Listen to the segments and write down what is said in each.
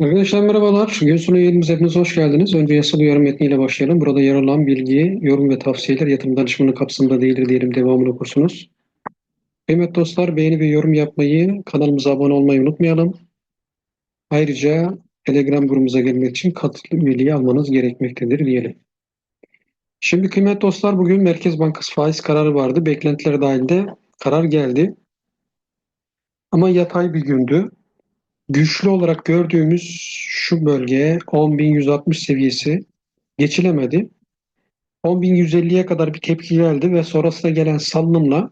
Arkadaşlar merhabalar. Gün sonu yayınımıza hepiniz hoş geldiniz. Önce yasal uyarı metniyle başlayalım. Burada yer alan bilgi, yorum ve tavsiyeler yatırım danışmanlığı kapsamında değildir diyelim devamını okursunuz. Kıymetli dostlar beğeni ve yorum yapmayı, kanalımıza abone olmayı unutmayalım. Ayrıca Telegram grubumuza gelmek için katıl üyeliği almanız gerekmektedir diyelim. Şimdi kıymetli dostlar bugün Merkez Bankası faiz kararı vardı. Beklentiler dahilinde karar geldi. Ama yatay bir gündü. Güçlü olarak gördüğümüz şu bölge 10.160 seviyesi geçilemedi. 10.150'ye kadar bir tepki geldi ve sonrasında gelen salınımla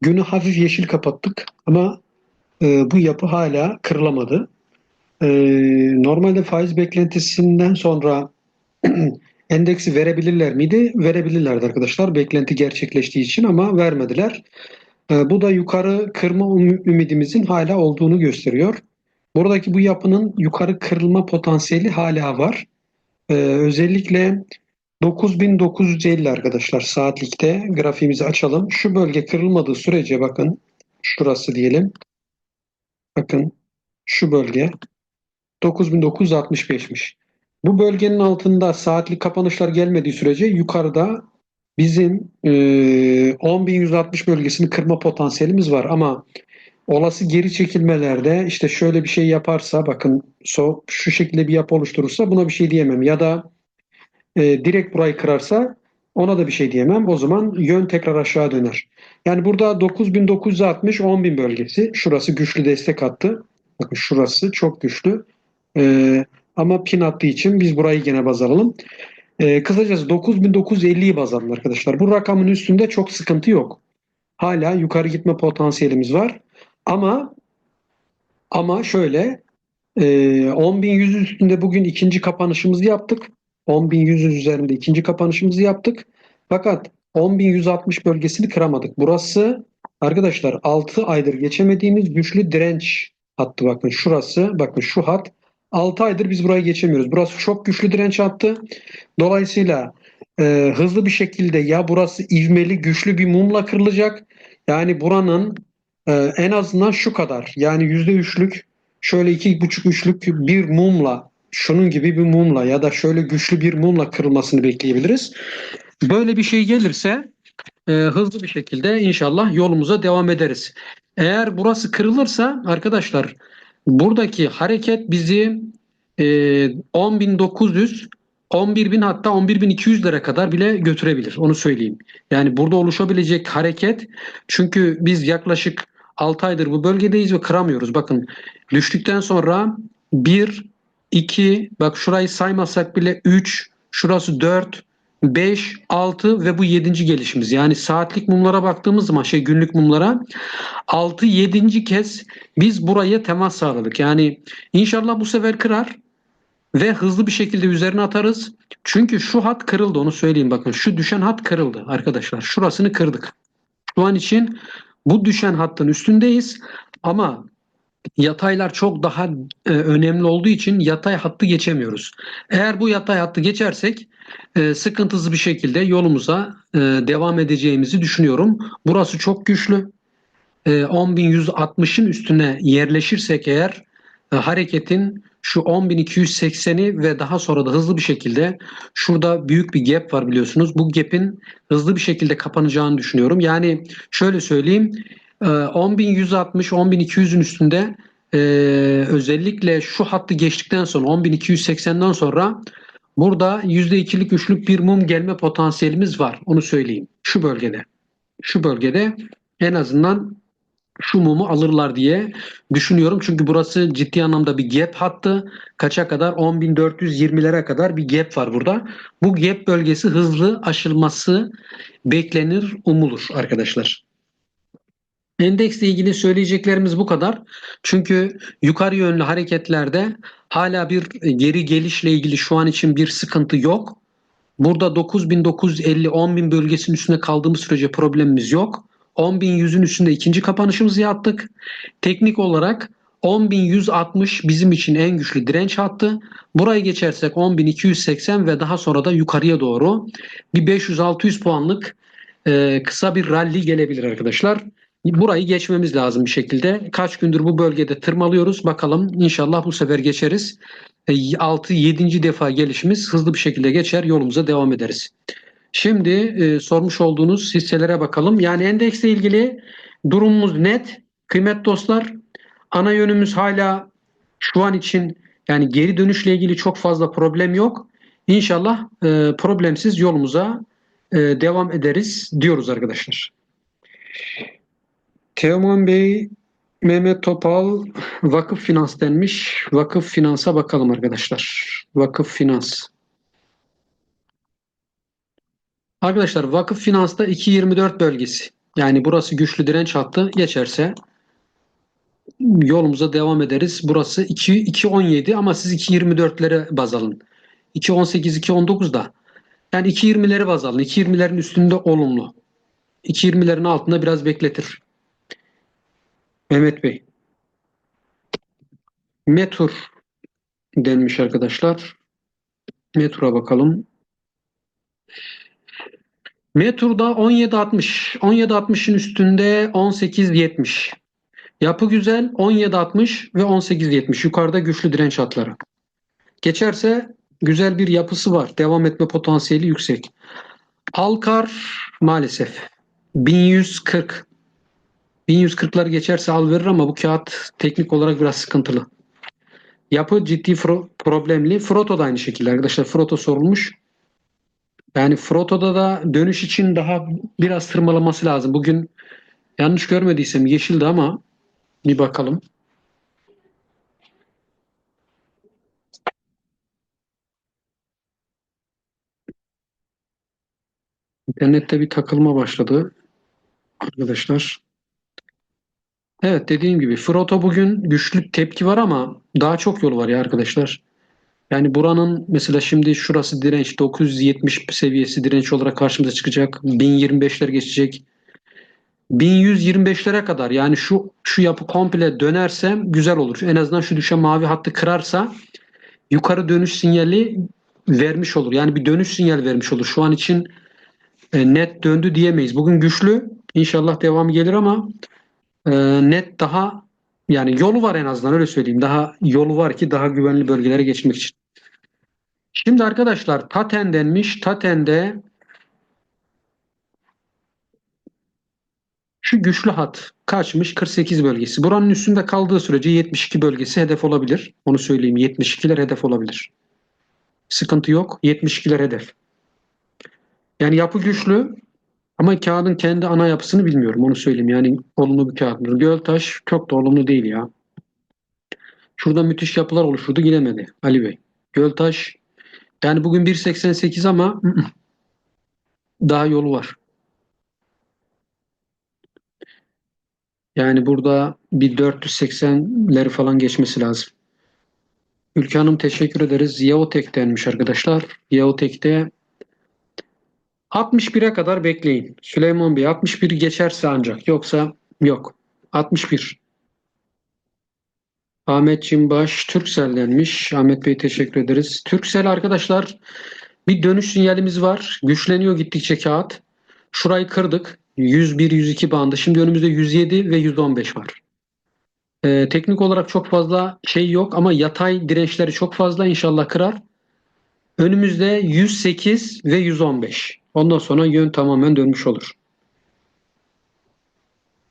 günü hafif yeşil kapattık ama e, bu yapı hala kırılamadı. E, normalde faiz beklentisinden sonra endeksi verebilirler miydi? Verebilirlerdi arkadaşlar beklenti gerçekleştiği için ama vermediler. E, bu da yukarı kırma üm- ümidimizin hala olduğunu gösteriyor. Buradaki bu yapının yukarı kırılma potansiyeli hala var. E, özellikle 9950 arkadaşlar saatlikte grafiğimizi açalım. Şu bölge kırılmadığı sürece bakın şurası diyelim. Bakın şu bölge 9965'miş. Bu bölgenin altında saatlik kapanışlar gelmediği sürece yukarıda bizim e, 10.160 bölgesini kırma potansiyelimiz var ama olası geri çekilmelerde işte şöyle bir şey yaparsa bakın so, şu şekilde bir yapı oluşturursa buna bir şey diyemem ya da e, direkt burayı kırarsa ona da bir şey diyemem. O zaman yön tekrar aşağı döner. Yani burada 9960 10000 bölgesi. Şurası güçlü destek attı. Bakın şurası çok güçlü. E, ama pin attığı için biz burayı gene baz alalım. E, kısacası 9950'yi baz alın arkadaşlar. Bu rakamın üstünde çok sıkıntı yok. Hala yukarı gitme potansiyelimiz var. Ama ama şöyle e, 10.100 üstünde bugün ikinci kapanışımızı yaptık. 10.100 üzerinde ikinci kapanışımızı yaptık. Fakat 10.160 bölgesini kıramadık. Burası arkadaşlar 6 aydır geçemediğimiz güçlü direnç hattı bakın şurası bakın şu hat 6 aydır biz burayı geçemiyoruz. Burası çok güçlü direnç hattı. Dolayısıyla e, hızlı bir şekilde ya burası ivmeli güçlü bir mumla kırılacak. Yani buranın e, en azından şu kadar yani %3'lük şöyle iki buçuk üçlük bir mumla şunun gibi bir mumla ya da şöyle güçlü bir mumla kırılmasını bekleyebiliriz. Böyle bir şey gelirse e, hızlı bir şekilde inşallah yolumuza devam ederiz. Eğer burası kırılırsa arkadaşlar buradaki hareket bizi e, 10.900 11.000 hatta 11.200'lere kadar bile götürebilir. Onu söyleyeyim. Yani burada oluşabilecek hareket çünkü biz yaklaşık 6 aydır bu bölgedeyiz ve kıramıyoruz. Bakın düştükten sonra 1, 2, bak şurayı saymasak bile 3, şurası 4, 5, 6 ve bu 7. gelişimiz. Yani saatlik mumlara baktığımız zaman şey günlük mumlara 6 7. kez biz buraya temas sağladık. Yani inşallah bu sefer kırar ve hızlı bir şekilde üzerine atarız. Çünkü şu hat kırıldı onu söyleyeyim bakın. Şu düşen hat kırıldı arkadaşlar. Şurasını kırdık. Şu an için bu düşen hattın üstündeyiz ama yataylar çok daha e, önemli olduğu için yatay hattı geçemiyoruz. Eğer bu yatay hattı geçersek e, sıkıntısız bir şekilde yolumuza e, devam edeceğimizi düşünüyorum. Burası çok güçlü. E, 10.160'ın üstüne yerleşirsek eğer e, hareketin şu 10.280'i ve daha sonra da hızlı bir şekilde şurada büyük bir gap var biliyorsunuz. Bu gap'in hızlı bir şekilde kapanacağını düşünüyorum. Yani şöyle söyleyeyim 10.160 10.200'ün üstünde e, özellikle şu hattı geçtikten sonra 10.280'den sonra burada %2'lik üçlük bir mum gelme potansiyelimiz var. Onu söyleyeyim. Şu bölgede. Şu bölgede en azından şu mumu alırlar diye düşünüyorum. Çünkü burası ciddi anlamda bir gap hattı. Kaça kadar? 10.420'lere kadar bir gap var burada. Bu gap bölgesi hızlı aşılması beklenir, umulur arkadaşlar. Endeksle ilgili söyleyeceklerimiz bu kadar. Çünkü yukarı yönlü hareketlerde hala bir geri gelişle ilgili şu an için bir sıkıntı yok. Burada 9950 10000 bölgesinin üstünde kaldığımız sürece problemimiz yok. 10.100'ün üstünde ikinci kapanışımızı yaptık. Teknik olarak 10.160 bizim için en güçlü direnç hattı. Burayı geçersek 10.280 ve daha sonra da yukarıya doğru bir 500-600 puanlık e, kısa bir rally gelebilir arkadaşlar. Burayı geçmemiz lazım bir şekilde. Kaç gündür bu bölgede tırmalıyoruz. Bakalım inşallah bu sefer geçeriz. 6-7. defa gelişimiz hızlı bir şekilde geçer. Yolumuza devam ederiz. Şimdi e, sormuş olduğunuz hisselere bakalım. Yani endeksle ilgili durumumuz net. Kıymet dostlar ana yönümüz hala şu an için yani geri dönüşle ilgili çok fazla problem yok. İnşallah e, problemsiz yolumuza e, devam ederiz diyoruz arkadaşlar. Teoman Bey, Mehmet Topal, Vakıf Finans denmiş. Vakıf Finans'a bakalım arkadaşlar. Vakıf Finans. Arkadaşlar Vakıf Finans'ta 2.24 bölgesi. Yani burası güçlü direnç hattı geçerse yolumuza devam ederiz. Burası 2 2.17 ama siz 2.24'lere baz alın. 2.18 2.19 da yani 2.20'leri baz alın. 2.20'lerin üstünde olumlu. 2.20'lerin altında biraz bekletir. Mehmet Bey. Metur denmiş arkadaşlar. Metur'a bakalım. Metur'da 17.60. 17.60'ın üstünde 18.70. Yapı güzel 17.60 ve 18.70. Yukarıda güçlü direnç hatları. Geçerse güzel bir yapısı var. Devam etme potansiyeli yüksek. Alkar maalesef 1140 1140'lar geçerse al verir ama bu kağıt teknik olarak biraz sıkıntılı. Yapı ciddi fro- problemli. Froto da aynı şekilde arkadaşlar. Froto sorulmuş. Yani Froto'da da dönüş için daha biraz tırmalaması lazım. Bugün yanlış görmediysem yeşildi ama bir bakalım. İnternette bir takılma başladı arkadaşlar. Evet dediğim gibi Froto bugün güçlü tepki var ama daha çok yolu var ya arkadaşlar. Yani buranın mesela şimdi şurası direnç 970 seviyesi direnç olarak karşımıza çıkacak. 1025'ler geçecek. 1125'lere kadar yani şu şu yapı komple dönerse güzel olur. En azından şu düşen mavi hattı kırarsa yukarı dönüş sinyali vermiş olur. Yani bir dönüş sinyal vermiş olur. Şu an için e, net döndü diyemeyiz. Bugün güçlü. İnşallah devamı gelir ama e, net daha yani yolu var en azından öyle söyleyeyim. Daha yolu var ki daha güvenli bölgelere geçmek için. Şimdi arkadaşlar Taten denmiş. Taten'de şu güçlü hat kaçmış 48 bölgesi. Buranın üstünde kaldığı sürece 72 bölgesi hedef olabilir. Onu söyleyeyim 72'ler hedef olabilir. Sıkıntı yok. 72'ler hedef. Yani yapı güçlü ama kağıdın kendi ana yapısını bilmiyorum. Onu söyleyeyim. Yani olumlu bir kağıt mıdır? Göltaş çok da olumlu değil ya. Şurada müthiş yapılar oluşturdu. Gidemedi Ali Bey. Göltaş yani bugün 1.88 ama daha yolu var. Yani burada bir 480'leri falan geçmesi lazım. Ülke Hanım teşekkür ederiz. Yaotek denmiş arkadaşlar. Yaotek'te 61'e kadar bekleyin. Süleyman Bey 61 geçerse ancak. Yoksa yok. 61. Ahmet Cimbaş Türksel denmiş. Ahmet Bey teşekkür ederiz. Türksel arkadaşlar bir dönüş sinyalimiz var. Güçleniyor gittikçe kağıt. Şurayı kırdık. 101-102 bandı. Şimdi önümüzde 107 ve 115 var. Ee, teknik olarak çok fazla şey yok ama yatay dirençleri çok fazla inşallah kırar. Önümüzde 108 ve 115. Ondan sonra yön tamamen dönmüş olur.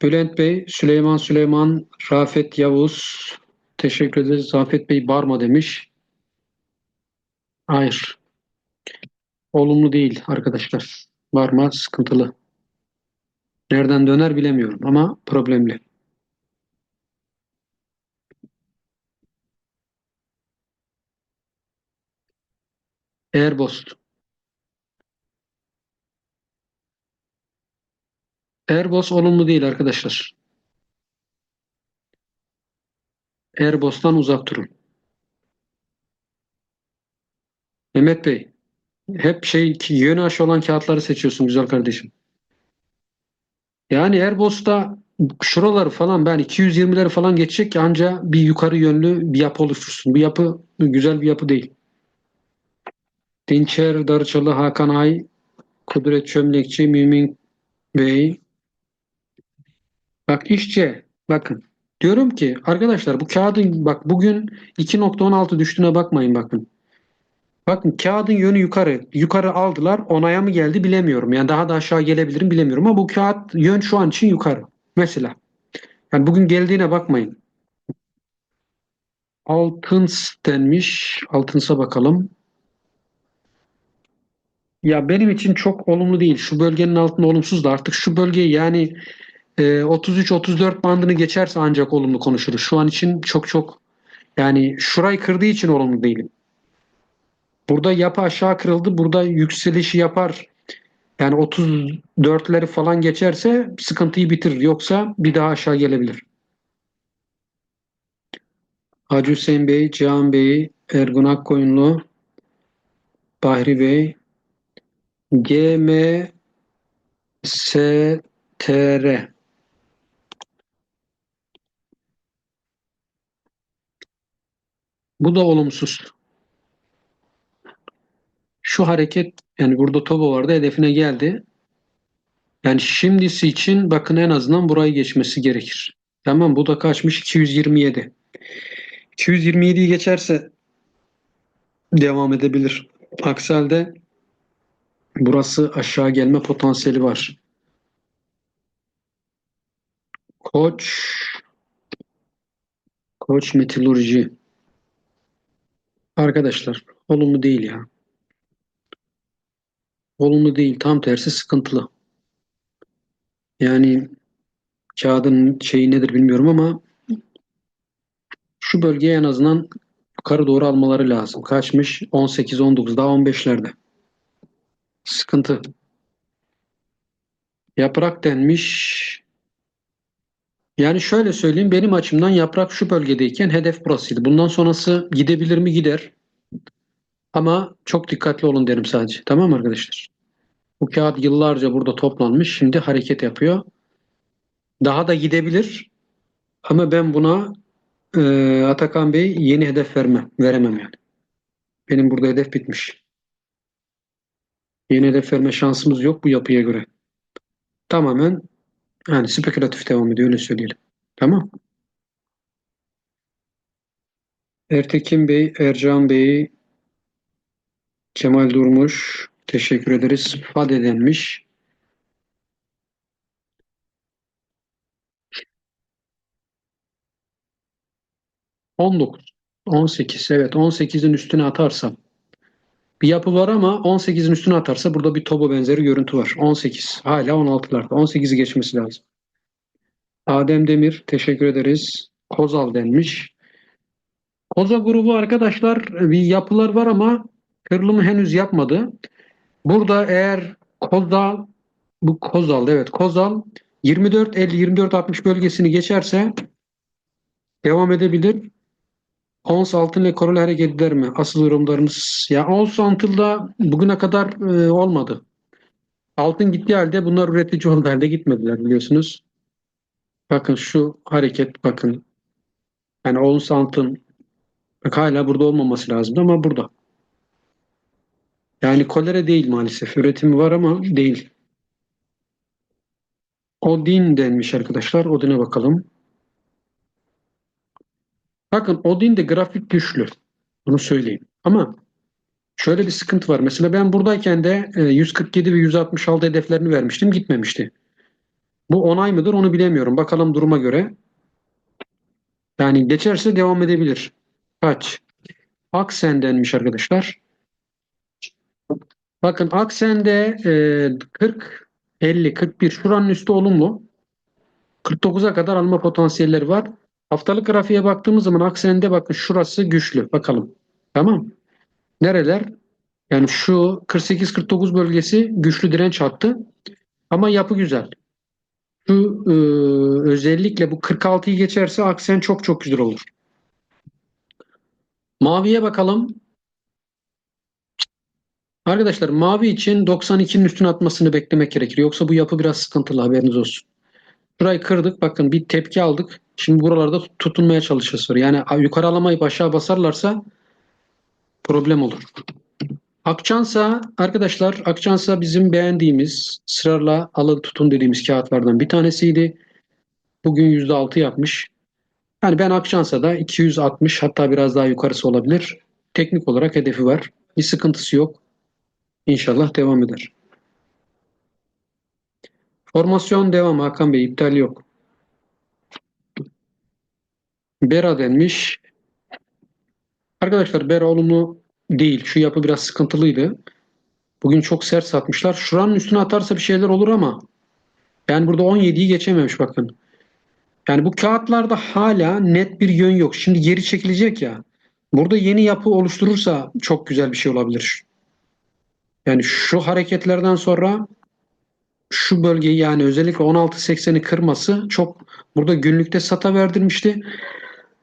Bülent Bey, Süleyman Süleyman, Rafet Yavuz, teşekkür ederiz. Rafet Bey Barma demiş. Hayır. Olumlu değil arkadaşlar. Barma sıkıntılı. Nereden döner bilemiyorum ama problemli. Airbus. Airbus olumlu değil arkadaşlar. Airbus'tan uzak durun. Mehmet Bey, hep şey yönü aşı olan kağıtları seçiyorsun güzel kardeşim. Yani Airbus'ta şuraları falan ben 220'leri falan geçecek ki anca bir yukarı yönlü bir yapı oluştursun. Bu yapı güzel bir yapı değil. Dinçer, Darıçalı, Hakan Ay, Kudret Çömlekçi, Mümin Bey, Bak işçi bakın. Diyorum ki arkadaşlar bu kağıdın bak bugün 2.16 düştüğüne bakmayın bakın. Bakın kağıdın yönü yukarı. Yukarı aldılar. Onaya mı geldi bilemiyorum. Yani daha da aşağı gelebilirim bilemiyorum ama bu kağıt yön şu an için yukarı. Mesela. Yani bugün geldiğine bakmayın. Altıns denmiş. Altıns'a bakalım. Ya benim için çok olumlu değil. Şu bölgenin altında olumsuz da artık şu bölgeyi yani e, 33-34 bandını geçerse ancak olumlu konuşuruz. Şu an için çok çok yani şurayı kırdığı için olumlu değilim. Burada yapı aşağı kırıldı. Burada yükselişi yapar. Yani 34'leri falan geçerse sıkıntıyı bitirir. Yoksa bir daha aşağı gelebilir. Hacı Hüseyin Bey, Cihan Bey, Ergun Akkoyunlu, Bahri Bey, GMSTR Bu da olumsuz. Şu hareket yani burada Tobo vardı hedefine geldi. Yani şimdisi için bakın en azından burayı geçmesi gerekir. Tamam bu da kaçmış? 227. 227'yi geçerse devam edebilir. Aksi halde burası aşağı gelme potansiyeli var. Koç Koç metalurji Arkadaşlar olumlu değil ya. Olumlu değil. Tam tersi sıkıntılı. Yani kağıdın şeyi nedir bilmiyorum ama şu bölgeye en azından yukarı doğru almaları lazım. Kaçmış? 18-19 daha 15'lerde. Sıkıntı. Yaprak denmiş. Yani şöyle söyleyeyim benim açımdan yaprak şu bölgedeyken hedef burasıydı. Bundan sonrası gidebilir mi? Gider. Ama çok dikkatli olun derim sadece. Tamam mı arkadaşlar? Bu kağıt yıllarca burada toplanmış. Şimdi hareket yapıyor. Daha da gidebilir. Ama ben buna e, Atakan Bey yeni hedef vermem. Veremem yani. Benim burada hedef bitmiş. Yeni hedef verme şansımız yok bu yapıya göre. Tamamen yani spekülatif devam ediyor öyle söyleyelim. Tamam. Ertekin Bey, Ercan Bey, Kemal Durmuş, teşekkür ederiz. Fade denmiş. On dokuz, on sekiz, evet 18'in üstüne atarsam bir yapı var ama 18'in üstüne atarsa burada bir Tobo benzeri görüntü var. 18 hala 16'larda 18'i geçmesi lazım. Adem Demir teşekkür ederiz. Kozal denmiş. Koza grubu arkadaşlar bir yapılar var ama kırılımı henüz yapmadı. Burada eğer Kozal bu Kozal evet Kozal 24 50 24 60 bölgesini geçerse devam edebilir. Ons altın ile koreli hareket eder mi? Asıl yorumlarımız ya ons altında bugüne kadar e, olmadı. Altın gittiği halde bunlar üretici oldu halde gitmediler biliyorsunuz. Bakın şu hareket bakın. Yani ons altın bak hala burada olmaması lazımdı ama burada. Yani kolere değil maalesef. Üretimi var ama değil. Odin denmiş arkadaşlar. Odin'e bakalım. Bakın Odin de grafik güçlü. Bunu söyleyeyim. Ama şöyle bir sıkıntı var. Mesela ben buradayken de 147 e, ve 166 hedeflerini vermiştim. Gitmemişti. Bu onay mıdır onu bilemiyorum. Bakalım duruma göre. Yani geçerse devam edebilir. Kaç? Aksen denmiş arkadaşlar. Bakın Aksen'de e, 40, 50, 41 şuranın üstü olumlu. 49'a kadar alma potansiyelleri var. Haftalık grafiğe baktığımız zaman Aksen'de bakın şurası güçlü. Bakalım. Tamam. Nereler? Yani şu 48-49 bölgesi güçlü direnç hattı. Ama yapı güzel. Şu e, özellikle bu 46'yı geçerse Aksen çok çok güzel olur. Maviye bakalım. Arkadaşlar mavi için 92'nin üstüne atmasını beklemek gerekir. Yoksa bu yapı biraz sıkıntılı haberiniz olsun. Şurayı kırdık. Bakın bir tepki aldık. Şimdi buralarda tutunmaya çalışıyoruz. Yani yukarı alamayıp aşağı basarlarsa problem olur. Akçansa arkadaşlar Akçansa bizim beğendiğimiz sırarla alın tutun dediğimiz kağıtlardan bir tanesiydi. Bugün %6 yapmış. Yani ben Akşans'a da 260 hatta biraz daha yukarısı olabilir. Teknik olarak hedefi var. Bir sıkıntısı yok. İnşallah devam eder. Formasyon devam Hakan Bey. iptal yok. Bera denmiş. Arkadaşlar Bera olumlu değil. Şu yapı biraz sıkıntılıydı. Bugün çok sert satmışlar. Şuranın üstüne atarsa bir şeyler olur ama yani burada 17'yi geçememiş bakın. Yani bu kağıtlarda hala net bir yön yok. Şimdi geri çekilecek ya. Burada yeni yapı oluşturursa çok güzel bir şey olabilir. Yani şu hareketlerden sonra şu bölgeyi yani özellikle 16.80'i kırması çok burada günlükte sata verdirmişti.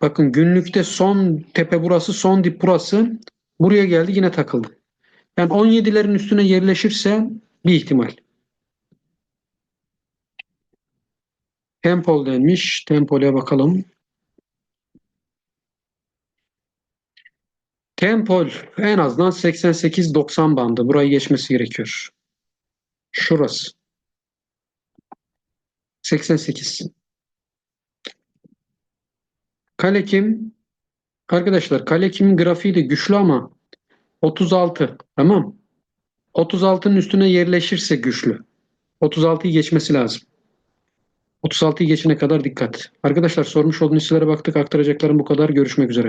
Bakın günlükte son tepe burası, son dip burası. Buraya geldi yine takıldı. Yani 17'lerin üstüne yerleşirse bir ihtimal. Tempol denmiş. Tempol'e bakalım. Tempol en azından 88-90 bandı. Burayı geçmesi gerekiyor. Şurası. 88. Kalekim arkadaşlar Kalekim'in grafiği de güçlü ama 36 tamam. 36'nın üstüne yerleşirse güçlü. 36'yı geçmesi lazım. 36'yı geçene kadar dikkat. Arkadaşlar sormuş olduğunuz hisselere baktık. Aktaracaklarım bu kadar. Görüşmek üzere.